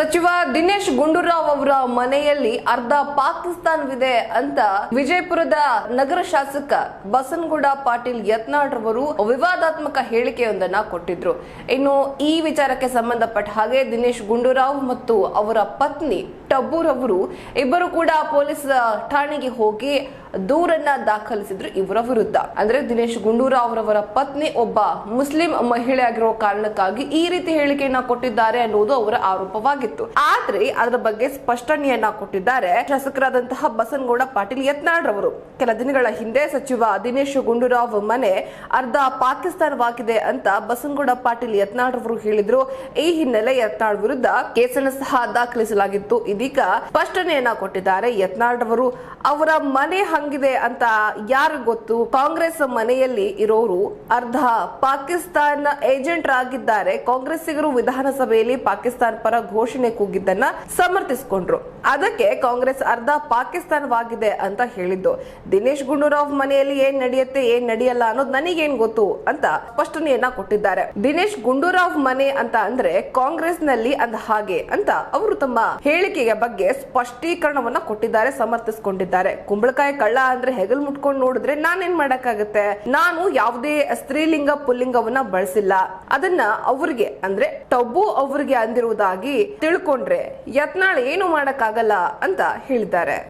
ಸಚಿವ ದಿನೇಶ್ ಗುಂಡೂರಾವ್ ಅವರ ಮನೆಯಲ್ಲಿ ಅರ್ಧ ಪಾಕಿಸ್ತಾನವಿದೆ ಅಂತ ವಿಜಯಪುರದ ನಗರ ಶಾಸಕ ಬಸನಗೌಡ ಪಾಟೀಲ್ ಯತ್ನಾಳ್ ರವರು ವಿವಾದಾತ್ಮಕ ಹೇಳಿಕೆಯೊಂದನ್ನ ಕೊಟ್ಟಿದ್ರು. ಇನ್ನು ಈ ವಿಚಾರಕ್ಕೆ ಸಂಬಂಧಪಟ್ಟ ಹಾಗೆ ದಿನೇಶ್ ಗುಂಡೂರಾವ್ ಮತ್ತು ಅವರ ಪತ್ನಿ ಟಬ್ಬೂರ್ ಅವರು ಇಬ್ಬರು ಕೂಡ ಪೊಲೀಸ್ ಠಾಣೆಗೆ ಹೋಗಿ ದೂರನ್ನ ದಾಖಲಿಸಿದ್ರು ಇವರ ವಿರುದ್ಧ. ಅಂದ್ರೆ ದಿನೇಶ್ ಗುಂಡೂರಾವ್ ಅವರವರ ಪತ್ನಿ ಒಬ್ಬ ಮುಸ್ಲಿಂ ಮಹಿಳೆ ಆಗಿರುವ ಕಾರಣಕ್ಕಾಗಿ ಈ ರೀತಿ ಹೇಳಿಕೆಯನ್ನ ಕೊಟ್ಟಿದ್ದಾರೆ ಅನ್ನೋದು ಅವರ ಆರೋಪವಾಗಿತ್ತು. ಆದ್ರೆ ಅದರ ಬಗ್ಗೆ ಸ್ಪಷ್ಟನೆಯನ್ನ ಕೊಟ್ಟಿದ್ದಾರೆ ಶಾಸಕರಾದಂತಹ ಬಸನಗೌಡ ಪಾಟೀಲ್ ಯತ್ನಾಳ್ ರವರು. ಕೆಲ ದಿನಗಳ ಹಿಂದೆ ಸಚಿವ ದಿನೇಶ್ ಗುಂಡೂರಾವ್ ಮನೆ ಅರ್ಧ ಪಾಕಿಸ್ತಾನವಾಗಿದೆ ಅಂತ ಬಸನಗೌಡ ಪಾಟೀಲ್ ಯತ್ನಾಳ್ ರವರು ಹೇಳಿದ್ರು. ಈ ಹಿನ್ನೆಲೆ ಯತ್ನಾಳ್ ವಿರುದ್ಧ ಕೇಸನ್ನು ಸಹ ದಾಖಲಿಸಲಾಗಿತ್ತು. ಇದೀಗ ಸ್ಪಷ್ಟನೆಯನ್ನ ಕೊಟ್ಟಿದ್ದಾರೆ ಯತ್ನಾಳ್ ರವರು. ಅವರ ಮನೆ ಹಂಗಿದೆ ಅಂತ ಯಾರು ಗೊತ್ತು? ಕಾಂಗ್ರೆಸ್ ಮನೆಯಲ್ಲಿ ಇರೋರು ಅರ್ಧ ಪಾಕಿಸ್ತಾನ ಏಜೆಂಟ್ ಆಗಿದ್ದಾರೆ ಕಾಂಗ್ರೆಸ್ಸಿಗರು ವಿಧಾನಸಭೆಯಲ್ಲಿ ಪಾಕಿಸ್ತಾನ ಪರ ಘೋಷಣೆ ಕೂಗಿದ್ದನ್ನ ಸಮರ್ಥಿಸಿಕೊಂಡ್ರು. ಅದಕ್ಕೆ ಕಾಂಗ್ರೆಸ್ ಅರ್ಧ ಪಾಕಿಸ್ತಾನವಾಗಿದೆ ಅಂತ ಹೇಳಿದ್ದು. ದಿನೇಶ್ ಗುಂಡೂರಾವ್ ಮನೆಯಲ್ಲಿ ಏನ್ ನಡೆಯುತ್ತೆ, ಏನ್ ನಡೆಯಲ್ಲ ಅನ್ನೋದು ನನಗೇನ್ ಗೊತ್ತು ಅಂತ ಸ್ಪಷ್ಟನೆಯನ್ನ ಕೊಟ್ಟಿದ್ದಾರೆ. ದಿನೇಶ್ ಗುಂಡೂರಾವ್ ಮನೆ ಅಂತ ಅಂದ್ರೆ ಕಾಂಗ್ರೆಸ್ನಲ್ಲಿ ಅಂದ ಹಾಗೆ ಅಂತ ಅವರು ತಮ್ಮ ಹೇಳಿಕೆಯ ಬಗ್ಗೆ ಸ್ಪಷ್ಟೀಕರಣವನ್ನ ಕೊಟ್ಟಿದ್ದಾರೆ, ಸಮರ್ಥಿಸಿಕೊಂಡಿದ್ದಾರೆ. ಕುಂಬಳಕಾಯಿ ಕಳ್ಳ ಅಂದ್ರೆ ಹೆಗಲ್ ಮುಟ್ಕೊಂಡು ನೋಡಿದ್ರೆ ನಾನೇನ್ ಮಾಡಕ್ಕಾಗತ್ತೆ? ನಾನು ಯಾವುದೇ ಸ್ತ್ರೀಲಿಂಗ ಪುಲ್ಲಿಂಗವನ್ನ ಬಳಸಿಲ್ಲ. ಅದನ್ನ ಅವ್ರಿಗೆ ಅಂದ್ರೆ ಟಬ್ಬು ಅವ್ರಿಗೆ ಅಂದಿರುವುದಾಗಿ ತಿಳ್ಕೊಂಡ್ರೆ ಯತ್ನಾಳ್ ಏನು ಮಾಡಕ್ಕಾಗಲ್ಲ ಅಂತ ಹೇಳಿದ್ದಾರೆ.